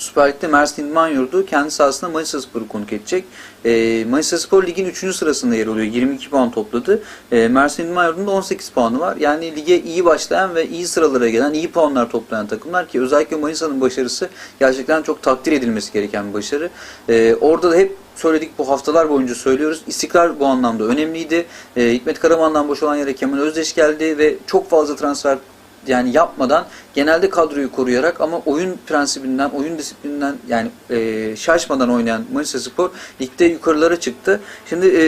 Süper Lig'de Mersin İdman Yurdu kendi sahasında Manisa Spor'u konuk edecek. E, Manisa Spor ligin 3. sırasında yer alıyor. 22 puan topladı. E, Mersin İdman Yurdu'nda 18 puanı var. Yani lige iyi başlayan ve iyi sıralara gelen, iyi puanlar toplayan takımlar ki özellikle Manisa'nın başarısı gerçekten çok takdir edilmesi gereken bir başarı. E, orada da hep söyledik bu haftalar boyunca söylüyoruz. İstikrar bu anlamda önemliydi. E, Hikmet Karaman'dan boş olan yere Kemal Özdeş geldi ve çok fazla transfer yani yapmadan genelde kadroyu koruyarak ama oyun prensibinden, oyun disiplininden yani e, şaşmadan oynayan Manisa Spor ligde yukarılara çıktı. Şimdi e,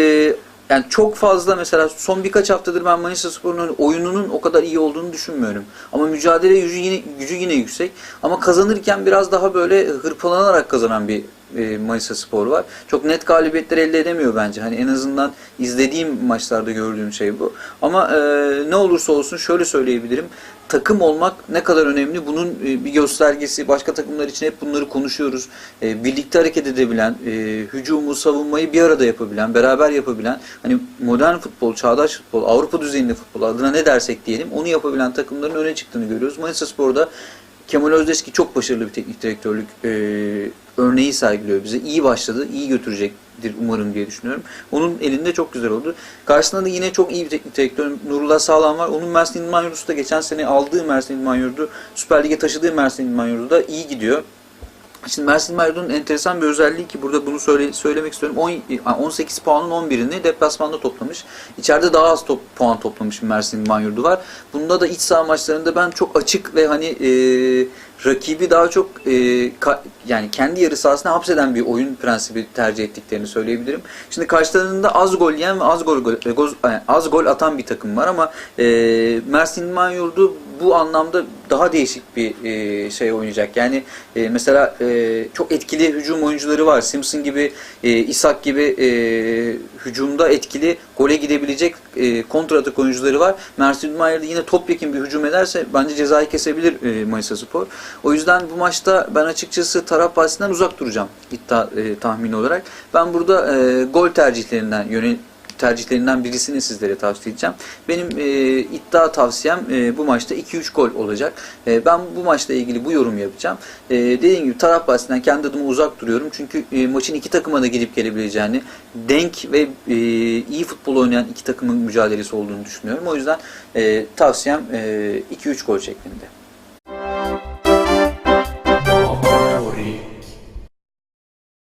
yani çok fazla mesela son birkaç haftadır ben Manisa Spor'un oyununun o kadar iyi olduğunu düşünmüyorum. Ama mücadele gücü yine, gücü yine yüksek. Ama kazanırken biraz daha böyle hırpalanarak kazanan bir e, Manisa Spor var. Çok net galibiyetler elde edemiyor bence. Hani en azından izlediğim maçlarda gördüğüm şey bu. Ama e, ne olursa olsun şöyle söyleyebilirim. Takım olmak ne kadar önemli bunun e, bir göstergesi. Başka takımlar için hep bunları konuşuyoruz. E, birlikte hareket edebilen, e, hücumu, savunmayı bir arada yapabilen, beraber yapabilen, hani modern futbol, çağdaş futbol, Avrupa düzeyinde futbol adına ne dersek diyelim onu yapabilen takımların öne çıktığını görüyoruz. Manisa Spor'da Kemal Özdeski çok başarılı bir teknik direktörlük e, örneği sergiliyor bize. İyi başladı, iyi götürecektir umarım diye düşünüyorum. Onun elinde çok güzel oldu. Karşısında da yine çok iyi bir teknik direktör Nurullah Sağlam var. Onun Mersin İdman Yurdu da geçen sene aldığı Mersin İdman Yurdu, Süper Lig'e taşıdığı Mersin İdman Yurdu da iyi gidiyor. Şimdi Mersin Mayurdu'nun enteresan bir özelliği ki burada bunu söyle, söylemek istiyorum. 10, 18 puanın 11'ini deplasmanda toplamış. İçeride daha az top, puan toplamış Mersin Manyurdu var. Bunda da iç saha maçlarında ben çok açık ve hani e, rakibi daha çok e, ka, yani kendi yarı sahasına hapseden bir oyun prensibi tercih ettiklerini söyleyebilirim. Şimdi karşılarında az gol yiyen ve az gol, gol az gol atan bir takım var ama e, Mersin Manyurdu bu anlamda daha değişik bir e, şey oynayacak. Yani e, mesela e, çok etkili hücum oyuncuları var. Simpson gibi, e, Isak gibi e, hücumda etkili gole gidebilecek e, kontratak oyuncuları var. Mersin Mayer'de yine topyekin bir hücum ederse bence cezayı kesebilir e, Manisa Spor. O yüzden bu maçta ben açıkçası taraf bahsinden uzak duracağım iddia e, tahmini olarak. Ben burada e, gol tercihlerinden yönel tercihlerinden birisini sizlere tavsiye edeceğim. Benim e, iddia tavsiyem e, bu maçta 2-3 gol olacak. E, ben bu maçla ilgili bu yorum yapacağım. E, dediğim gibi taraf bahsinden kendi adıma uzak duruyorum. Çünkü e, maçın iki takıma da gidip gelebileceğini, denk ve e, iyi futbol oynayan iki takımın mücadelesi olduğunu düşünüyorum. O yüzden e, tavsiyem e, 2-3 gol şeklinde.